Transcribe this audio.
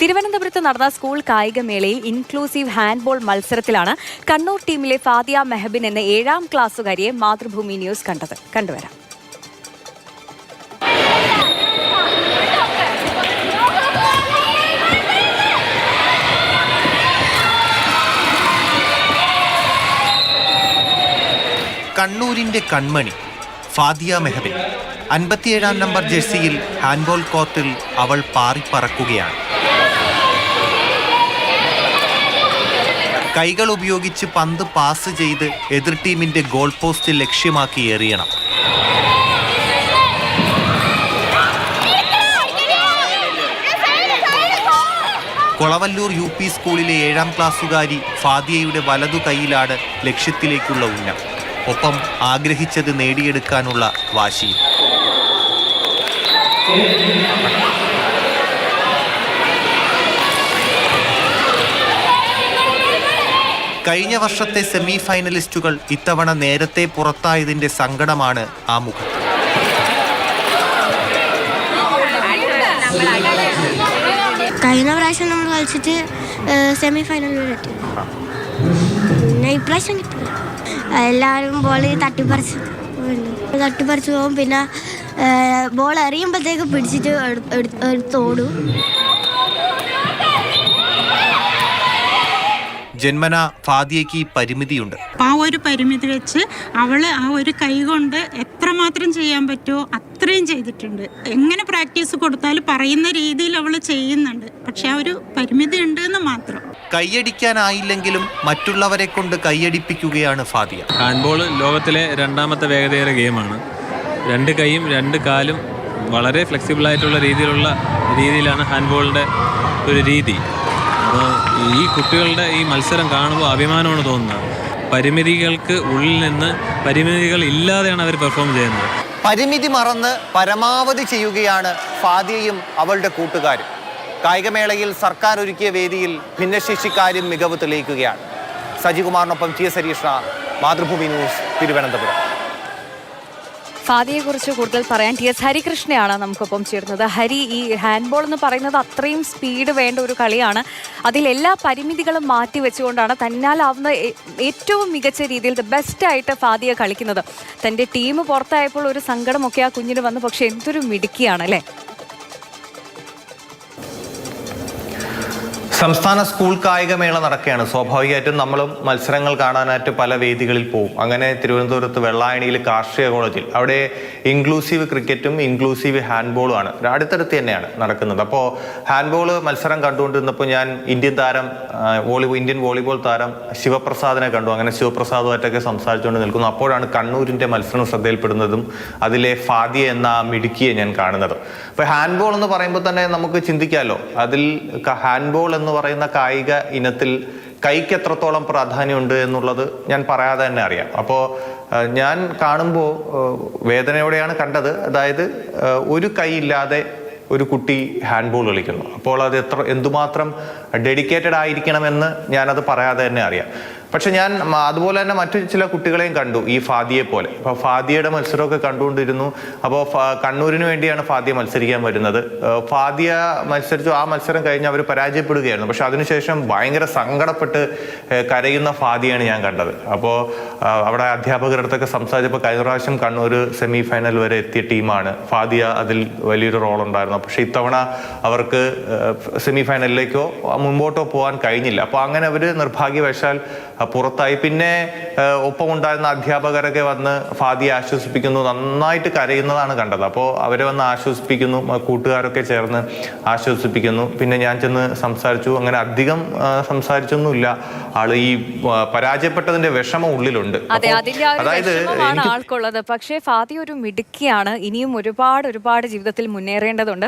തിരുവനന്തപുരത്ത് നടന്ന സ്കൂൾ കായികമേളയിൽ ഇൻക്ലൂസീവ് ഹാൻഡ്ബോൾ മത്സരത്തിലാണ് കണ്ണൂർ ടീമിലെ ഫാദിയ മെഹബിൻ എന്ന ഏഴാം ക്ലാസ്സുകാരിയെ മാതൃഭൂമി ന്യൂസ് കണ്ടത് കണ്ടുവരാം. കണ്ണൂരിന്റെ കൺമണി ഫാദിയ മെഹബിൻ അൻപത്തിയേഴാം നമ്പർ ജേഴ്സിയിൽ ഹാൻഡ്ബോൾ കോർട്ടിൽ അവൾ പാറിപ്പറക്കുകയാണ്. കൈകൾ ഉപയോഗിച്ച് പന്ത് പാസ് ചെയ്ത് എതിർ ടീമിന്റെ ഗോൾ പോസ്റ്റ് ലക്ഷ്യമാക്കി എറിയണം. കൊളവല്ലൂർ യു പി സ്കൂളിലെ ഏഴാം ക്ലാസ്സുകാരി ഫാദിയയുടെ വലതു കൈയിലാണ് ലക്ഷ്യത്തിലേക്കുള്ള ഉന്നം. ഒപ്പം ആഗ്രഹിച്ചത് നേടിയെടുക്കാനുള്ള വാശിയും. കഴിഞ്ഞ വർഷത്തെ സെമി ഫൈനലിസ്റ്റുകൾ ഇത്തവണ നേരത്തെ പുറത്തായതിന്റെ സങ്കടമാണ് ആ മുഖത്ത്. കഴിഞ്ഞ പ്രാവശ്യം നമ്മൾ കളിച്ചിട്ട് സെമി ഫൈനലിൽ എത്തി. പിന്നെ ഇപ്രാവശ്യം കിട്ടില്ല. എല്ലാവരും ബോൾ തട്ടിപ്പറിച്ച്. തട്ടിപ്പറിച്ച് പോകും പിന്നെ ബോൾ എറിയുമ്പോഴത്തേക്ക് പിടിച്ചിട്ട് എടു- എടു- എടുത്തോടും ജന്മന ഫാദിയയ്ക്ക് പരിമിതിയുണ്ട്. ആ ഒരു പരിമിതി വെച്ച് അവൾ ആ ഒരു കൈ കൊണ്ട് എത്രമാത്രം ചെയ്യാൻ പറ്റുമോ അത്രയും ചെയ്തിട്ടുണ്ട്. എങ്ങനെ പ്രാക്ടീസ് കൊടുത്താലും പറയുന്ന രീതിയിൽ അവൾ ചെയ്യുന്നുണ്ട്. പക്ഷെ ആ ഒരു പരിമിതി ഉണ്ട് എന്ന് മാത്രം. കൈയടിക്കാനായില്ലെങ്കിലും മറ്റുള്ളവരെ കൊണ്ട് കൈയടിപ്പിക്കുകയാണ് ഫാദിയ. ഹാൻഡ്ബോൾ ലോകത്തിലെ രണ്ടാമത്തെ വേഗതയേറെ ഗെയിമാണ്. രണ്ട് കൈയും രണ്ട് കാലും വളരെ ഫ്ലെക്സിബിൾ ആയിട്ടുള്ള രീതിയിലുള്ള രീതിയിലാണ് ഹാൻഡ്ബോളിന്റെ ഒരു രീതി. അപ്പോൾ ഈ കുട്ടികളുടെ ഈ മത്സരം കാണുമ്പോൾ അഭിമാനമാണ് തോന്നുന്നത്. പരിമിതികൾക്ക് ഉള്ളിൽ നിന്ന് പരിമിതികൾ ഇല്ലാതെയാണ് അവർ പെർഫോം ചെയ്യുന്നത്. പരിമിതി മറന്ന് പരമാവധി ചെയ്യുകയാണ് ഫാദിയയും അവളുടെ കൂട്ടുകാരും. കായികമേളയിൽ സർക്കാർ ഒരുക്കിയ വേദിയിൽ ഭിന്നശേഷിക്കാരും മികവ് തെളിയിക്കുകയാണ്. സജികുമാറിനൊപ്പം T S Harish Mathrubhumi news Thiruvananthapuram. ഫാദിയെക്കുറിച്ച് കൂടുതൽ പറയാൻ ടി എസ് ഹരികൃഷ്ണയാണ് നമുക്കൊപ്പം ചേർന്നത് ഹരി ഈ ഹാൻഡ്ബോൾ എന്ന് പറയുന്നത് അത്രയും സ്പീഡ് വേണ്ട ഒരു കളിയാണ്. അതിൽ എല്ലാ പരിമിതികളും മാറ്റി വെച്ചുകൊണ്ടാണ് തന്നാലാവുന്ന ഏറ്റവും മികച്ച രീതിയിൽ ദ ബെസ്റ്റായിട്ട് ഫാദിയ കളിക്കുന്നത്. തന്റെ ടീം പുറത്തായപ്പോൾ ഒരു സങ്കടമൊക്കെ ആ കുഞ്ഞിന് വന്നു. പക്ഷേ എന്തൊരു മിടുക്കിയാണ് അല്ലേ സംസ്ഥാന സ്കൂൾ കായികമേള നടക്കുകയാണ്. സ്വാഭാവികമായിട്ടും നമ്മളും മത്സരങ്ങൾ കാണാനായിട്ട് പല വേദികളിൽ പോകും അങ്ങനെ തിരുവനന്തപുരത്ത് വെള്ളായണിയിൽ കാർഷിക കോളേജിൽ. അവിടെ ഇൻക്ലൂസീവ് ക്രിക്കറ്റും ഇൻക്ലൂസീവ് ഹാൻഡ്ബോളുമാണ് അടുത്തടുത്ത് തന്നെയാണ് നടക്കുന്നത്. അപ്പോൾ ഹാൻഡ്ബോൾ മത്സരം കണ്ടുകൊണ്ടിരുന്നപ്പോൾ ഞാൻ ഇന്ത്യൻ താരം വോളിബോൾ വോളി ഇന്ത്യൻ വോളിബോൾ താരം ശിവപ്രസാദിനെ കണ്ടു. അങ്ങനെ ശിവപ്രസാദുമായിട്ടൊക്കെ സംസാരിച്ചുകൊണ്ട് നിൽക്കുന്നു. അപ്പോഴാണ് കണ്ണൂരിന്റെ മത്സരം ശ്രദ്ധയിൽപ്പെടുന്നതും അതിലെ ഫാദിയ എന്ന മിടുക്കിയെ ഞാൻ കാണുന്നത്. അപ്പോൾ ഹാൻഡ്ബോൾ എന്ന് പറയുമ്പോൾ തന്നെ നമുക്ക് ചിന്തിക്കാമല്ലോ. അതിൽ ഹാൻഡ്ബോൾ എന്ന് പറയുന്ന കായിക ഇനത്തിൽ കൈക്ക് എത്രത്തോളം പ്രാധാന്യമുണ്ട് എന്നുള്ളത് ഞാൻ പറയാതെ തന്നെ അറിയാം. അപ്പോൾ ഞാൻ കാണുമ്പോൾ വേദനയോടെയാണ് കണ്ടത്. അതായത് ഒരു കൈ ഇല്ലാതെ ഒരു കുട്ടി ഹാൻഡ്ബോൾ കളിക്കുന്നു. അപ്പോൾ അത് എത്ര എന്തുമാത്രം ഡെഡിക്കേറ്റഡ് ആയിരിക്കണമെന്ന് ഞാനത് പറയാതെ തന്നെ അറിയാം. പക്ഷെ ഞാൻ അതുപോലെ തന്നെ മറ്റു ചില കുട്ടികളെയും കണ്ടു ഈ ഫാദിയെ പോലെ. അപ്പോൾ ഫാദിയയുടെ മത്സരമൊക്കെ കണ്ടുകൊണ്ടിരുന്നു. അപ്പോൾ കണ്ണൂരിന് വേണ്ടിയാണ് ഫാദിയ മത്സരിക്കാൻ വരുന്നത്. ഫാദിയ മത്സരിച്ചു ആ മത്സരം കഴിഞ്ഞ് അവർ പരാജയപ്പെടുകയായിരുന്നു. പക്ഷെ അതിനുശേഷം ഭയങ്കര സങ്കടപ്പെട്ട് കരയുന്ന ഫാദിയാണ് ഞാൻ കണ്ടത്. അപ്പോൾ അവിടെ അധ്യാപകരുടെ അടുത്തൊക്കെ സംസാരിച്ചപ്പോൾ കഴിഞ്ഞ പ്രാവശ്യം കണ്ണൂർ സെമി ഫൈനൽ വരെ എത്തിയ ടീമാണ്. ഫാദിയ അതിൽ വലിയൊരു റോൾ ഉണ്ടായിരുന്നു പക്ഷെ ഇത്തവണ അവർക്ക് സെമി ഫൈനലിലേക്കോ മുമ്പോട്ടോ പോകാൻ കഴിഞ്ഞില്ല. അപ്പോൾ അങ്ങനെ അവർ നിർഭാഗ്യവശാൽ പുറത്തായി. പിന്നെ ഒപ്പം ഉണ്ടായിരുന്ന അധ്യാപകരൊക്കെ വന്ന് ഫാദിയെ ആശ്വസിപ്പിക്കുന്നു. നന്നായിട്ട് കരയുന്നതാണ് കണ്ടത്. അപ്പോൾ അവരെ വന്ന് ആശ്വസിപ്പിക്കുന്നു കൂട്ടുകാരൊക്കെ ചേർന്ന് ആശ്വസിപ്പിക്കുന്നു. പിന്നെ ഞാൻ ചെന്ന് സംസാരിച്ചു. അങ്ങനെ അധികം സംസാരിച്ചൊന്നുമില്ല. ആൾ ഈ പരാജയപ്പെട്ടതിന്റെ വിഷമം ഉള്ളിലുണ്ട്. അതായത് ആൾക്കുള്ളത്. പക്ഷേ ഫാദി ഒരു മിടുക്കിയാണ്. ഇനിയും ഒരുപാട് ഒരുപാട് ജീവിതത്തിൽ മുന്നേറേണ്ടതുണ്ട്.